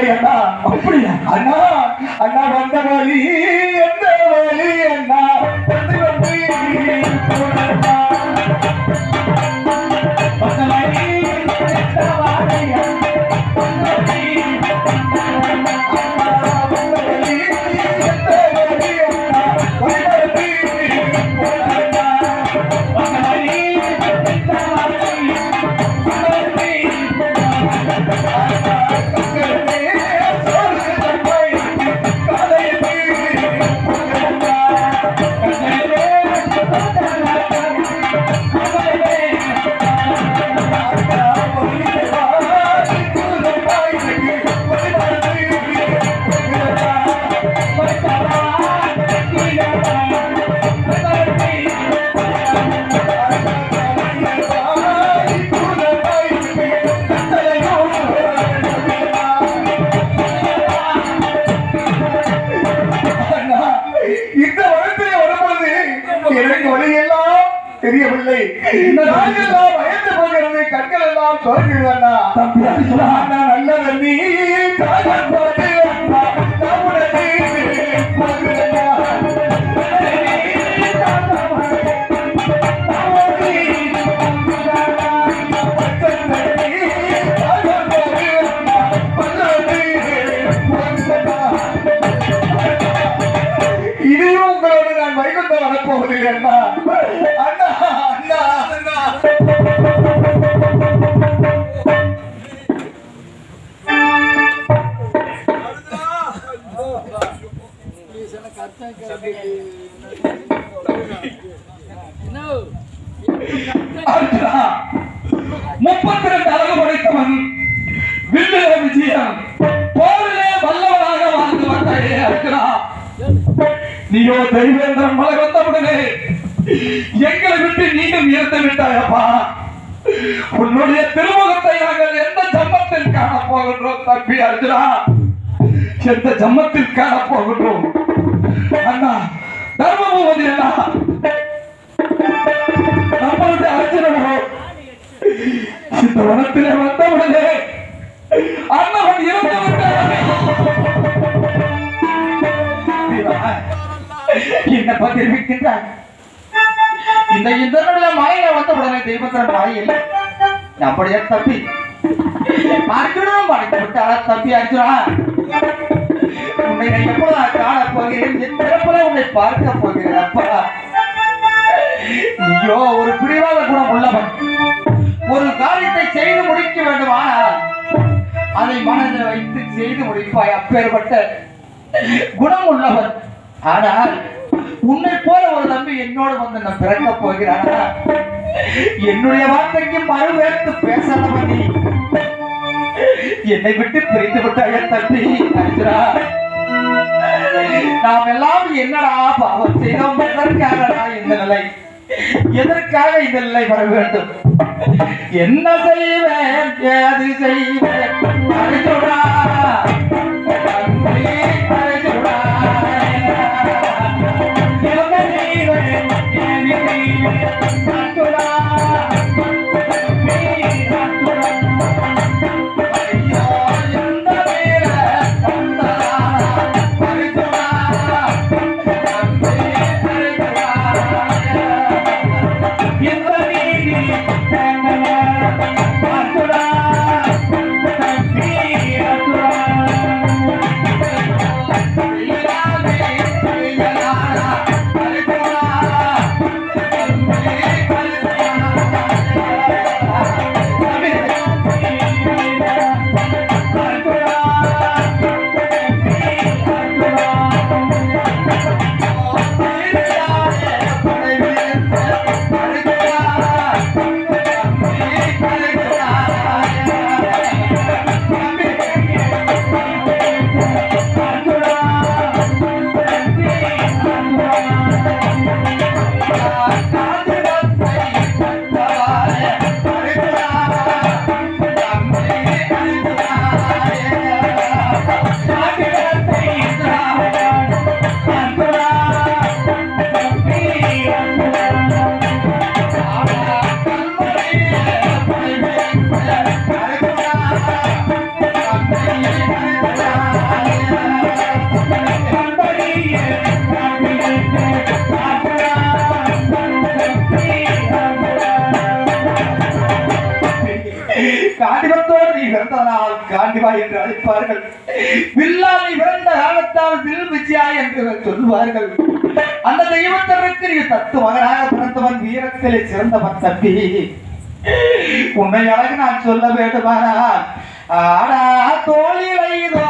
இல்லை அண்ணா அப்படியா அண்ணா அண்ணா வந்த வழி எந்த வழி அண்ணா வந்து வந்து போனண்ணா. வந்த கண்கள் தம்பி தோன்றுகிறதா நல்ல முப்பத்தி ரெண்டு அழகு படைத்தவன் வில்லுல விஜயம் போரிலே வல்லவனாக வாழ்ந்து வந்தாயே அர்ஜுனா நீயோ தெய்வேந்திரன் மலை வந்தவுடனே எங்களை விட்டு நீயும் இறந்து விட்டாயப்பா உன்னுடைய திருமுகத்தை நாங்கள் எந்த ஜம்மத்தில் காண போகின்றோம் தம்பி அர்ஜுனா எந்த ஜம்மத்தில் காண போகின்றோம் அண்ணா தர்மபூமதி அண்ணா நம்மளுடைய அர்ஜுனனோ இந்த வனத்திலே வந்தவுடனே அண்ணவன் இறந்து என்ன பகிர்விக்கின்றான் இந்த இந்திரனுடைய மாயில வந்த உடனே தெய்வத்தின் மாயில் அப்படியே தப்பி. அர்ஜுனும் படைத்து தப்பி அர்ஜுனா உன்னை நான் எப்பொழுது காண போகிறேன்? என் பிறப்புல உன்னை பார்க்க போகிறேன் அப்பா. ஐயோ ஒரு பிடிவாத குணம் உள்ளவன் ஒரு காரியத்தை செய்து முடிக்க வேண்டுமானால் அதை மனதில் வைத்து செய்து முடிப்பாய் அப்பேற்பட்ட குணம் உள்ளவன். ஆனால் உன்னை போல ஒரு தம்பி என்னோடு வந்து நான் பிறக்க போகிறானா? என்னுடைய வார்த்தைக்கு மறுவேற்று பேசாதவன் நீ என்னை விட்டு பிரிந்து விட்டாய தம்பி? அர்ஜுனா. நாம் எல்லாம் என்னடா பாவம் செய்தோம்? எதற்காகடா இந்த நிலை? எதற்காக இந்த நிலை வர வேண்டும்? என்ன செய்வேன்? ஏது செய்வேன்? காண்டிவா என்று அழைப்பார்கள். வில்லாலை விழுந்த காலத்தால் வில் விஜயா என்று சொல்லுவார்கள். அந்த தெய்வத்திற்கு நீ தத்து மகனாக பிறந்தவன் வீரத்திலே சிறந்தவன் தம்பி. உன்னை அழகு நான் சொல்ல வேண்டுமானால் ஆடா தோழிலை தோ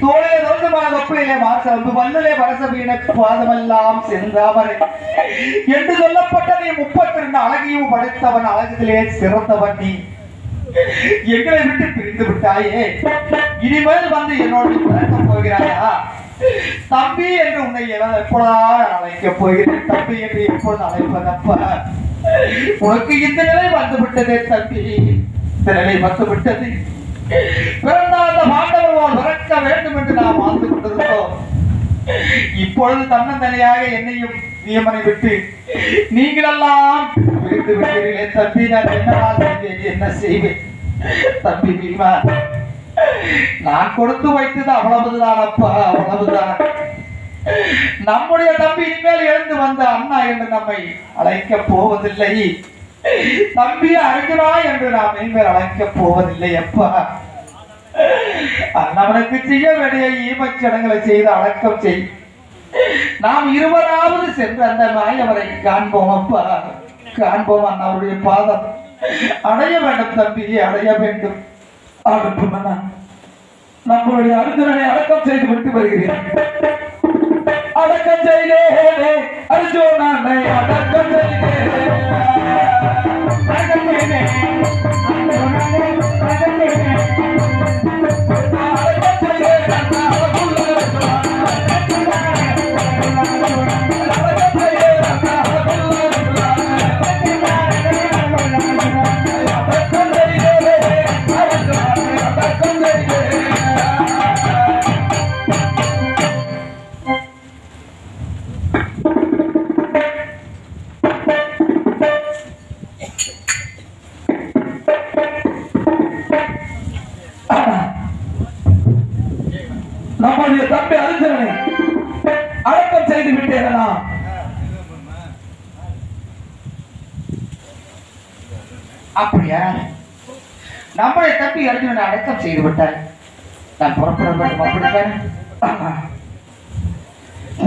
தோழே ரோசமாக ஒப்பிலே மாசம் வல்லலே வரசபீன பாதமெல்லாம் சென்றாமரை என்று சொல்லப்பட்ட நீ முப்பத்தி ரெண்டு அழகையும் படைத்தவன் அழகிலே சிறந்தவன் நீ. எங்களை விட்டு பிரிந்து விட்டாயே. இனிமேல் வந்து என்னோடு நீ போகிறாயா? தம்பி என்று உன்னை என- எப்பொழுதா அழைக்கப் போகிறேன்? தம்பி என்று எப்பொழுது அழைப்பதப்ப? உனக்கு இந்த நிலை வந்து விட்டதே தம்பி. இந்த நிலை வந்து விட்டது பிறந்த அந்த பாண்டவர்கள் பிறக்க வேண்டும் என்று நாம் வாழ்ந்து கொண்டிருந்தோம் இப்பொழுது தன்னந்தனியாக என்னையும் நியமனை விட்டு நீங்களெல்லாம் பிரிந்து விட்டீர்களே தம்பி. நான் என்னதான் செய்வேன் என்ன செய்வேன்? தம்பி பீமா நான் கொடுத்து வைத்தது அவ்வளவுதான் அப்பா அவ்வளவுதான். நம்முடைய தம்பி இனிமேல் எழுந்து வந்த அண்ணா என்று நம்மை அழைக்க போவதில்லை. தம்பியை அர்ஜுனா என்று நாம் இனிமேல் அழைக்க போவதில்லை அப்பா. அண்ணவனுக்கு செய்ய வேண்டிய ஈமச்சடங்களை செய்து அடக்கம் செய். நாம் இருவராவது சென்று அந்த மாயவரை காண்போம் அப்பா. காண்போம் அண்ணாவுடைய பாதம். அடைய வேண்டும் தம்பியை அடைய வேண்டும். ஆகட்டும் நம்மளுடைய அர்ஜுனனை அடக்கம் செய்து விட்டு வருகிறேன். அடக்கம் செய்தேனே அர்ஜுனனை அடக்கம் செய்தேனே அப்படியா? நம்முடைய தம்பி அர்ஜுனனை அடக்கம் செய்து விட்டார் நான் புறப்பட வேண்டும் அப்படித்தான்.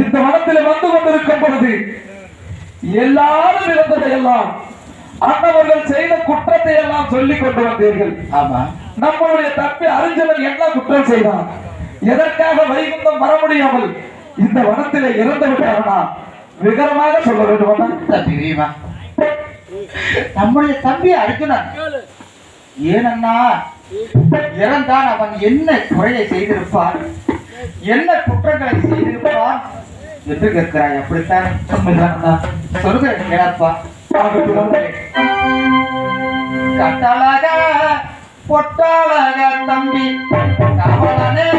இந்த மனத்தில் வந்து கொண்டிருக்கும் பொழுது எல்லாரும் இருந்ததை எல்லாம் அண்ணவர்கள் செய்த குற்றத்தை எல்லாம் சொல்லிக் கொண்டு வந்தீர்கள். ஆமா. நம்மளுடைய தப்பி அறிஞர் என்ன குற்றம் செய்தான்? எதற்காக வைகுந்தம் வர முடியாமல் இந்த வனத்திலே இறந்து விட்டாரனா விகரமாக சொல்ல வேண்டும்? வீமா நம்முடைய தம்பி அடிக்கணும். ஏனண்ணா இறந்தான் அவன் என்ன குறையை செய்திருப்பான்? என்ன குற்றங்களை செய்திருப்பான்? என்று கேட்கிறாய். அப்படித்தான் சொல்கிறேன் கேட்பா கட்டழக பொட்டழக தம்பி. கவலனே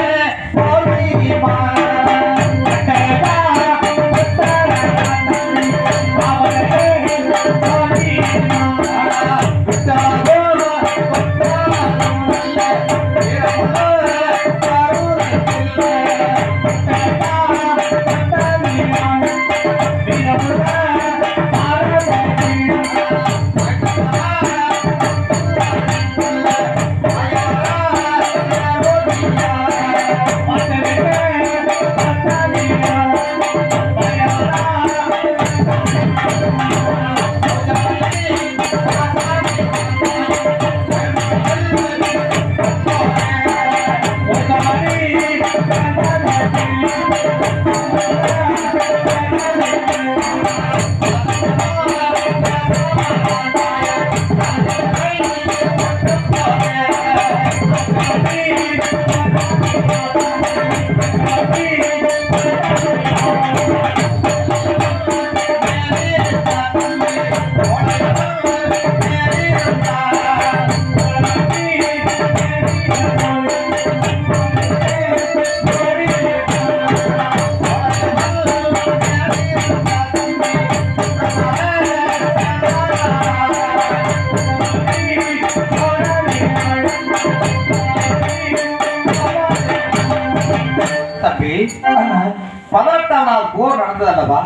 பதினெட்டாம் நாள் போர் நடந்தது அல்லவா?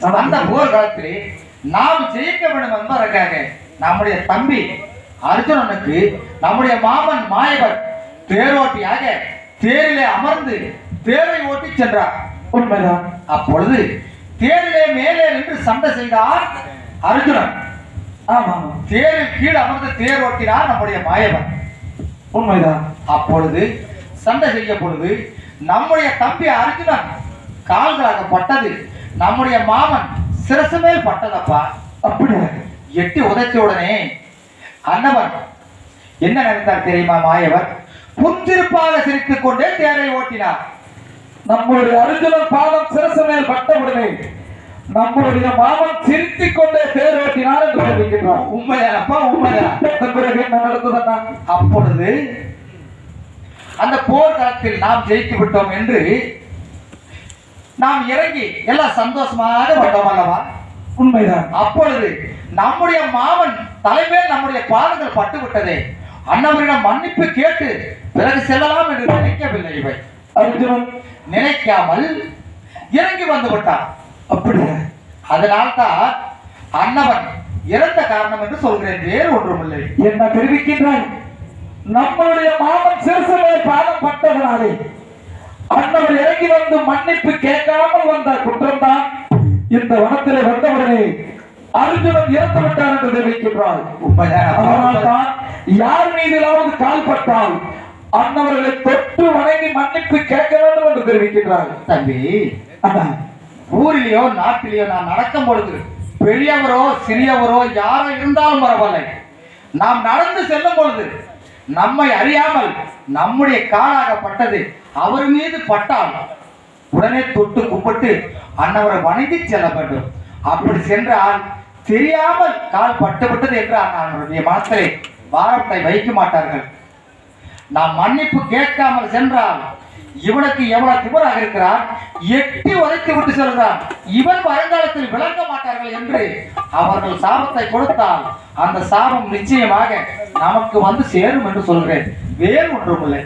அந்த போர் காலத்திலே நாம் ஜெயிக்க வேண்டும் என்பதற்காக நம்முடைய தம்பி அர்ஜுனனுக்கு நம்முடைய மாமன் மாயவர் தேரோட்டியாக தேரிலே அமர்ந்து தேரை ஓட்டி சென்றார். உண்மைதான். அப்பொழுது தேரிலே மேலே நின்று சண்டை செய்தார் அர்ஜுனன். ஆமா. தேரில் கீழ் அமர்ந்து தேர் ஓட்டினார் நம்முடைய மாயவன். உண்மைதான். அப்பொழுது சண்டை செய்ய பொழுது நம்முடைய தம்பி அர்ஜுனன் கால்களாக பட்டது நம்முடைய மாமன் சிரசு மேல் பட்டதப்பா? அப்படியா எட்டி உதைச்ச உடனே அன்னவன் என்ன நினைத்தார் தெரியுமா மாயவர்? புன்சிருப்பாக சிரித்துக் கொண்டே தேரை ஓட்டினார். நம்முடைய அர்ஜுனன் பாதம் சிரசு மேல் பட்டவுடனே நம்முடைய மாமன் சிரித்துக் கொண்டே தேர் ஓட்டினார் என்று தெரிவிக்கின்றார் உண்மைதானப்பா உண்மைதான் அதன் பிறகு என்ன நடந்ததண்ணா அப்பொழுது அந்த போர்க்களத்தில் நாம் ஜெயித்து விட்டோம் என்று நாம் இறங்கி எல்லாம் சந்தோஷமாக வந்தோம் அல்லவா? உண்மைதான். அப்பொழுது நம்முடைய மாமன் தலைமேல் நம்முடைய பாதங்கள் பட்டு விட்டதே அண்ணவரிடம் மன்னிப்பு கேட்டு பிறகு செல்லலாம் என்று நினைக்கவில்லை இவை அர்ஜுனன் நினைக்காமல் இறங்கி வந்து விட்டான். அப்படியா? அதனால்தான் அன்னவன் இறந்த காரணம் என்று சொல்கிறேன். வேறு ஒன்றுமில்லை. என்ன தெரிவிக்கின்றாய்? நம்மளுடைய மாமன் சிறுசு மேல் பாதம் பட்டதனாலே அண்ணவர் இறங்கி வந்து மன்னிப்பு கேட்காமல் வந்த குற்றம்தான். இந்த வனத்திலே வந்தவுடனே அர்ஜுனன் இறந்து விட்டார் என்று தெரிவிக்கின்றாய் உண்மைதான் அதனால்தான் யார் மீதிலாவது கால் பட்டால் அன்னவர்களை தொட்டு வணங்கி மன்னிப்பு கேட்க வேண்டும் என்று தெரிவிக்கின்றார் தம்பி ஊரிலேயோ நாட்டிலேயோ நான் நடக்கும் பொழுது பெரியவரோ சிறியவரோ யாரோ இருந்தாலும் பரவாயில்லை. நாம் நடந்து செல்லும் பொழுது நம்மை அறியாமல் நம்முடைய காலாகப்பட்டது அவர் மீது பட்டால் உடனே தொட்டு கும்பிட்டு அன்னவரை வணங்கி செல்ல வேண்டும். அப்படி சென்றால் தெரியாமல் கால் பட்டுவிட்டது என்று அவருடைய மனத்திலே பாரத்தை வைக்க மாட்டார்கள். நாம் மன்னிப்பு கேட்காமல் சென்றால் இவனுக்கு எவ்வளவு திமிராக இருக்கிறார்? எட்டி உதைத்து விட்டு செல்கிறான். இவன் வருங்காலத்தில் விளங்க மாட்டார்கள் என்று அவர்கள் சாபத்தை கொடுத்தால் அந்த சாபம் நிச்சயமாக நமக்கு வந்து சேரும் என்று சொல்கிறேன். வேறு ஒன்றும் இல்லை